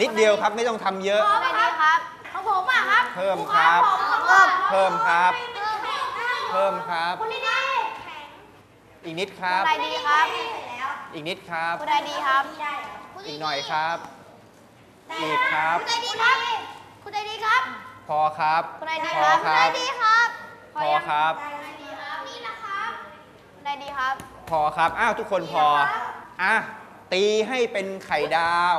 นิดเดียวครับไม่ต้องทำเยอะอะไรดีครับ ของผมอะครับเพิ่มครับเพิ่มเพิ่มครับ เพิ่มครับ คุณดีดีอีกนิดครับคุณใดดีครับอีกนิดครับ คุณใดดีครับอีกหน่อยครับ อีกครับ คุณใดดีครับคุณใดดีครับ พอครับ คุณใดดีพคอรับครับดีครับพอครับ คุณใดดีครับ นี่นะครับคุณใดดีครับ พอครับ อ้าวทุกคนพอ อะ ตีให้เป็นไข่ดาว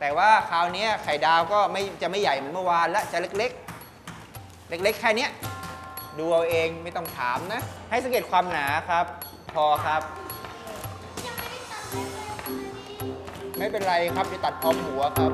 แต่ว่าคราวนี้ไข่ดาวก็ไม่จะไม่ใหญ่เหมือนเมื่อวานและจะเล็กๆ เล็กๆ แค่นี้ดูเอาเองไม่ต้องถามนะ ให้สังเกตความหนาครับ พอครับ ไม่เป็นไรครับจะตัดพร้อมหัวครับ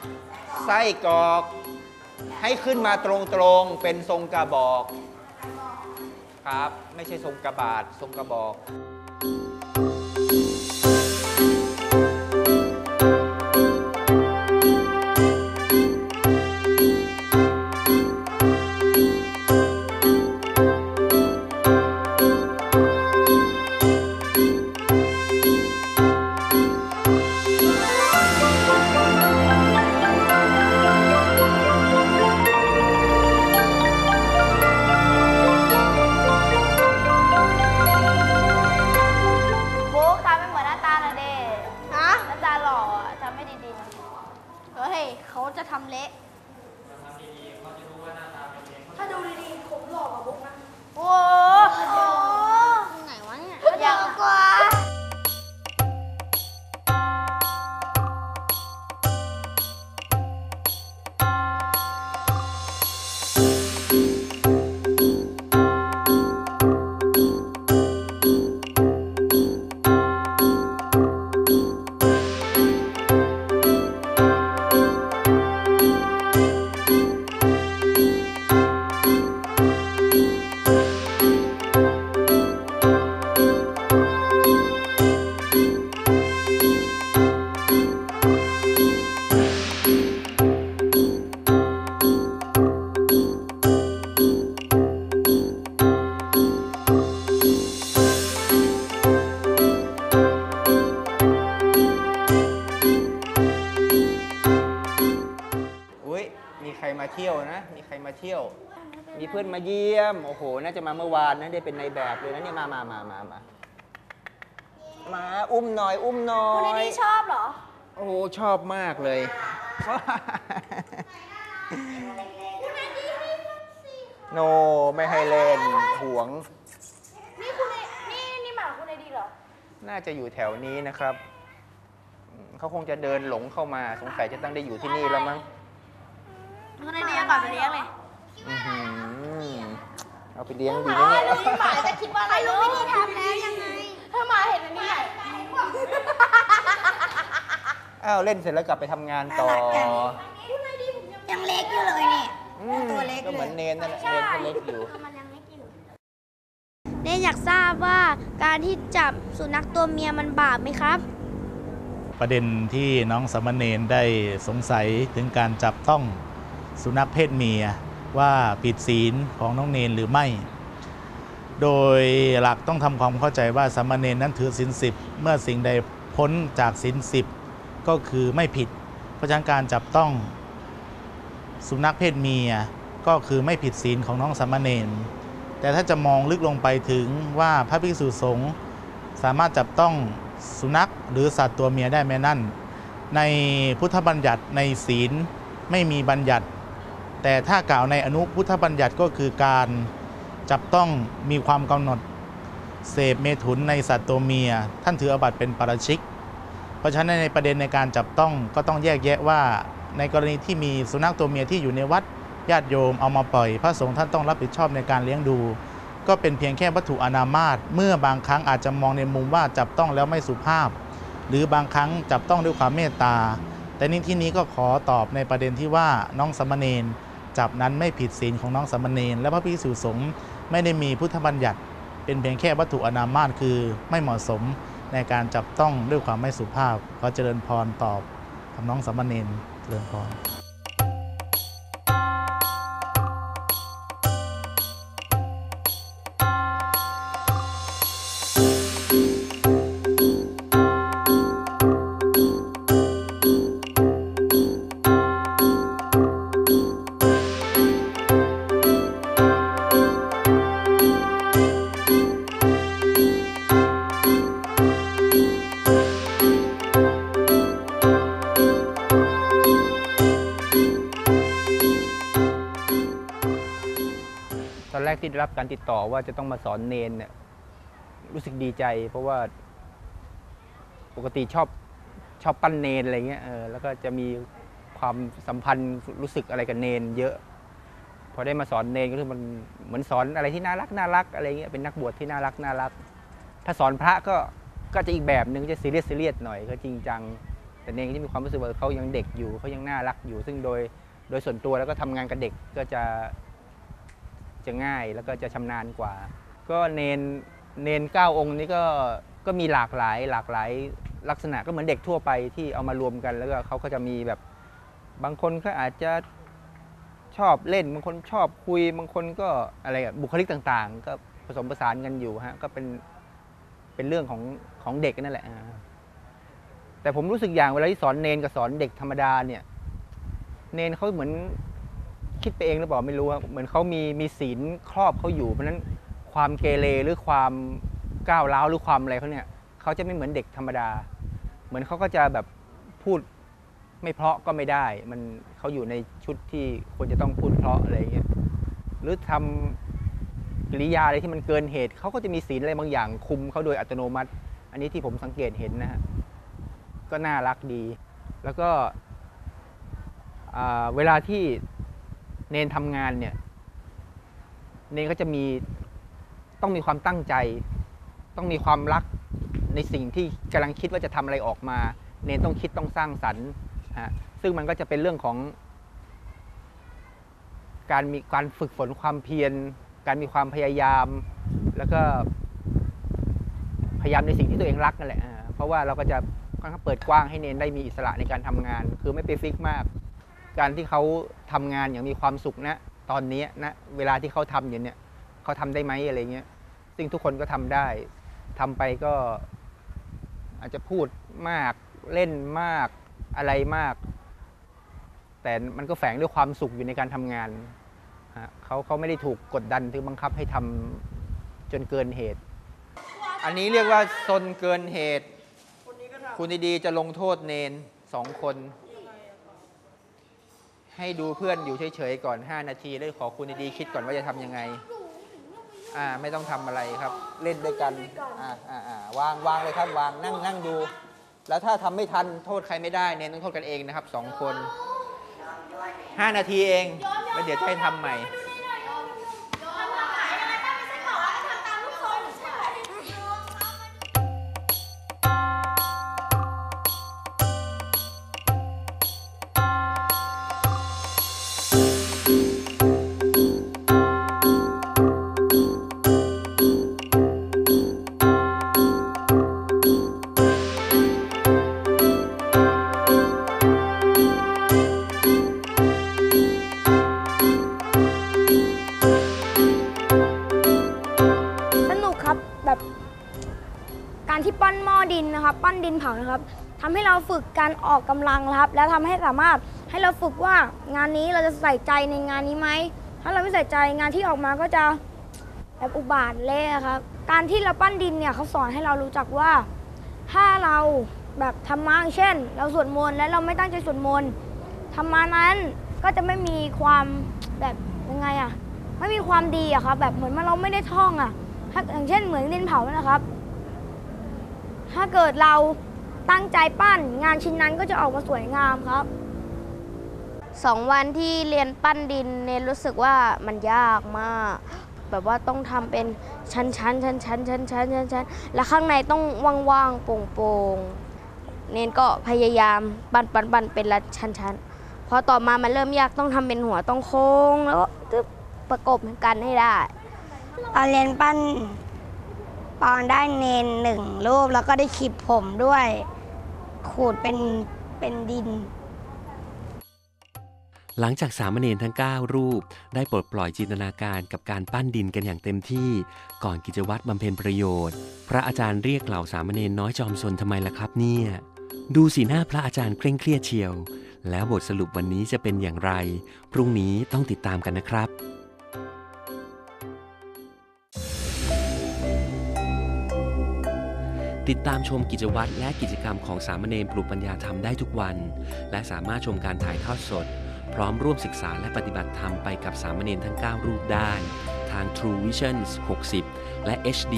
ำไส้กรอก ให้ขึ้นมาตรงๆ เป็นทรงกระบอก ครับ ไม่ใช่ทรงกระบาด ทรงกระบอกบุ๊ก เที่ยวนะ มีใครมาเที่ยว มีเพื่อนมาเยี่ยม โอ้โห น่าจะมาเมื่อวานนะ ได้เป็นในายแบบเลยนะเนี่ย มามามามามามาอุ้มหน่อย อุ้มหน่อคุณดียดีชอบเหรอ โอ้โหชอบมากเลยโน ไม่ให้เล่นห่วง นี่คุณนี่นี่หมาคุณดีดีเหรอ น่าจะอยู่แถวนี้นะครับอืมเขาคงจะเดินหลงเข้ามา สงสัยจะต้องได้อยู่ที่นี่แล้วมั้ง คุณดีดีเอาหมาไปเลี้ยงเลยอื้อหือเอาไปเลี้ยงดีนะเนี่ย หมาจะคิดว่าอะไรรู้วิธีทำแล้วยังไงถ้าหมาเห็นอันนี้ไหนอ้าวเล่นเสร็จแล้วกลับไปทำงานต่อยังเล็กอยู่เลยนี่ อืมก็เหมือนเนนนั่นแหละเนนก็เล็กอยู่ เนยอยากทราบว่าการที่จับสุนัขตัวเมียมันบาปไหมครับ ประเด็นที่น้องสามเณรได้สงสัยถึงการจับต้อง สุนัขเพศเมียว่าผิดศีลของน้องเนนหรือไม่ โดยหลักต้องทำความเข้าใจว่าสามเณรนั้นถือศีลสิบเมื่อสิ่งใดพ้นจากศีลสิบก็คือไม่ผิด เพราะฉะนั้นการจับต้องสุนัขเพศเมียก็คือไม่ผิดศีลของน้องสามเณรแต่ถ้าจะมองลึกลงไปถึงว่าพระภิกษุสงฆ์สามารถจับต้องสุนัขหรือสัตว์ตัวเมียได้ไหมนั่น ในพุทธบัญญัติในศีลไม่มีบัญญัติ แต่ถ้ากล่าวในอนุพุทธบัญญัติก็คือการจับต้องมีความกำหนดเสพเมถุนในสัตว์ตัวเมีย ท่านถืออาบัติเป็นปราชิก เพราะฉะนั้นในประเด็นในการจับต้องก็ต้องแยกแยะว่า ในกรณีที่มีสุนัขตัวเมียที่อยู่ในวัดญาติโยมเอามาปล่อย พระสงฆ์ท่านต้องรับผิดชอบในการเลี้ยงดู ก็เป็นเพียงแค่วัตถุอนามาตเมื่อบางครั้งอาจจะมองในมุมว่าจับต้องแล้วไม่สุภาพ หรือบางครั้งจับต้องด้วยความเมตตาแต่นี่ที่นี้ก็ขอตอบในประเด็นที่ว่าน้องสามเณร จับนั้นไม่ผิดศีลของน้องสามเณรและพระภิกษุสงฆ์ไม่ได้มีพุทธบัญญัติ เป็นเพียงแค่วัตถุอนามาตคือไม่เหมาะสมในการจับต้องด้วยความไม่สุภาพขอเจริญพรตอบคำน้องสามเณรเจริญพร ที่ได้รับการติดต่อว่าจะต้องมาสอนเนนเนี่ยรู้สึกดีใจ เพราะว่าปกติชอบชอบปั้นเนนอะไรเงี้ยเออแล้วก็จะมีความสัมพันธ์รู้สึกอะไรกับเนน เยอะ พอได้มาสอนเนนก็คือมันเหมือนสอนอะไรที่น่ารักน่ารักอะไรเงี้ยเป็นนักบวชที่น่ารักน่ารัก ถ้าสอนพระก็ก็จะอีกแบบหนึ่งจะซีเรียสซีเรียสหน่อยก็จริงจัง แต่เนนก็จะมีความรู้สึกว่าเขายังเด็กอยู่เขายังน่ารักอยู่ ซึ่งโดยโดยส่วนตัวแล้วก็ทำงานกับเด็กก็จะ จะง่ายแล้วก็จะชำนาญกว่า ก็เนนเนนเก้าองค์นี้ก็ก็มีหลากหลายหลากหลายลักษณะก็เหมือนเด็กทั่วไปที่เอามารวมกัน แล้วก็เขาก็จะมีแบบบางคนก็อาจจะชอบเล่นบางคนชอบคุยบางคนก็อะไรบุคลิกต่างๆ ก็ผสมผสานกันอยู่ฮะก็เป็นเป็นเรื่องของของเด็กนั่นแหละแต่ผมรู้สึกอย่างเวลาที่สอนเนนกับสอนเด็กธรรมดาเนี่ย เนนเขาเหมือน คิดไปเองหรือเปล่าไม่รู้ครับเหมือนเขามีมีศีลครอบเขาอยู่เพราะฉะนั้นความเกเรหรือความก้าวร้าวหรือความอะไรเขาเนี่ยเขาจะไม่เหมือนเด็กธรรมดา เหมือนเขาก็จะแบบพูดไม่เพราะก็ไม่ได้ มันเขาอยู่ในชุดที่ควรจะต้องพูดเพราะอะไรอย่างเงี้ยหรือทำกิริยาอะไรที่มันเกินเหตุเขาก็จะมีศีลอะไรบางอย่างคุมเขาโดยอัตโนมัติ อันนี้ที่ผมสังเกตเห็นนะฮะก็น่ารักดี แล้วก็อ่าเวลาที่ เนนทำงานเนี่ย เนนก็จะมีต้องมีความตั้งใจ ต้องมีความรักในสิ่งที่กำลังคิดว่าจะทำอะไรออกมา เนนต้องคิดต้องสร้างสรรค์ฮะซึ่งมันก็จะเป็นเรื่องของ การมีการฝึกฝนความเพียร การมีความพยายาม แล้วก็พยายามในสิ่งที่ตัวเองรักนั่นแหละเพราะว่าเราก็จะค่อนข้างเปิดกว้างให้เนนได้มีอิสระในการทำงาน คือไม่ไปฟิกมาก การที่เขาทำงานอย่างมีความสุขนะตอนนี้นะเวลาที่เขาทำอยู่เนี่ยเขาทำได้ไหมอะไรเงี้ยซึ่งทุกคนก็ทำได้ทำไปก็อาจจะพูดมากเล่นมากอะไรมาก แต่มันก็แฝงด้วยความสุขอยู่ในการทำงานฮะเขาเขาไม่ได้ถูกกดดันหรือบังคับให้ทำจนเกินเหตุ อันนี้เรียกว่าซนเกินเหตุ คุณดีๆจะลงโทษเนนสองคน ให้ดูเพื่อนอยู่เฉยๆก่อน 5 นาทีแล้วขอคุณดีๆคิดก่อนว่าจะทำยังไงอ่าไม่ต้องทำอะไรครับ เล่นด้วยกันอ่าอ่าอ่าวางวางเลยครับวางนั่งนั่งดู แล้วถ้าทำไม่ทันโทษใครไม่ได้เนี่ยต้องโทษกันเองนะครับสองคน 5 นาทีเองแล้วเดี๋ยวจะให้ทำใหม่ ดินเผานะครับทำให้เราฝึกการออกกำลังครับ แล้วทำให้สามารถให้เราฝึกว่างานนี้เราจะใส่ใจในงานนี้ไหม ถ้าเราไม่ใส่ใจงานที่ออกมาก็จะแบบอุบาทเละครับ การที่เราปั้นดินเนี่ยเขาสอนให้เรารู้จักว่า ถ้าเราแบบธรรมางเช่น เราสวดมนต์และเราไม่ตั้งใจสวดมนต์ธรรมะนั้นก็จะไม่มีความแบบยังไงอะไม่มีความดีอะครับ แบบเหมือนว่าเราไม่ได้ท่องอะถ้าอย่างเช่นเหมือนดินเผานะครับ ถ้าเกิดเราตั้งใจปั้นงานชิ้นนั้นก็จะออกมาสวยงามครับสองวันที่เรียนปั้นดินเนนรู้สึกว่ามันยากมาก แบบว่าต้องทำเป็นชั้นชั้นชั้นชั้นชั้นชั้นชั้นชั้นแล้วข้างในต้องว่างๆโปร่งๆ เนนก็พยายามปั้นปั้นปั้นเป็นละชั้นชั้นพอต่อมามันเริ่มยากต้องทำเป็นหัวต้องโค้งแล้วก็ตึ๊บประกบกันให้ได้ ตอนเรียนปั้น ปอนได้เนนหนึ่งรูปแล้วก็ได้ขีดผมด้วย ขูดเป็นเป็นดิน หลังจากสามเณรทั้ง 9 รูป ได้ปลดปล่อยจินตนาการกับการปั้นดินกันอย่างเต็มที่ ก่อนกิจวัตรบำเพ็ญประโยชน์ พระอาจารย์เรียกเหล่าสามเณรน้อยจอมซนทำไมล่ะครับเนี่ย ดูสีหน้าพระอาจารย์เคร่งเครียดเชียว แล้วบทสรุปวันนี้จะเป็นอย่างไร พรุ่งนี้ต้องติดตามกันนะครับ ติดตามชมกิจวัตรและกิจกรรมของสามเณรปลูกปัญญาธรรมได้ทุกวัน และสามารถชมการถ่ายทอดสด พร้อมร่วมศึกษาและปฏิบัติธรรมไปกับสามเณรทั้ง 9 รูปได้ ทาง True Visions 60 และ HD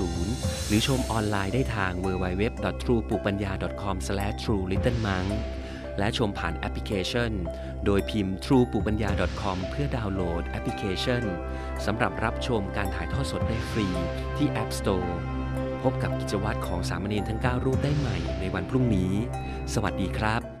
120 หรือชมออนไลน์ได้ทาง www.truepupanya.com/truelittlemonk และชมผ่านแอปพลิเคชัน โดยพิมพ์ true ปุปัญญา .com เพื่อดาวน์โหลดแอปพลิเคชันสำหรับรับชมการถ่ายทอดสดได้ฟรีที่ App Store พบกับกิจวัตรของสามเณรทั้ง 9 รูปได้ใหม่ในวันพรุ่งนี้ สวัสดีครับ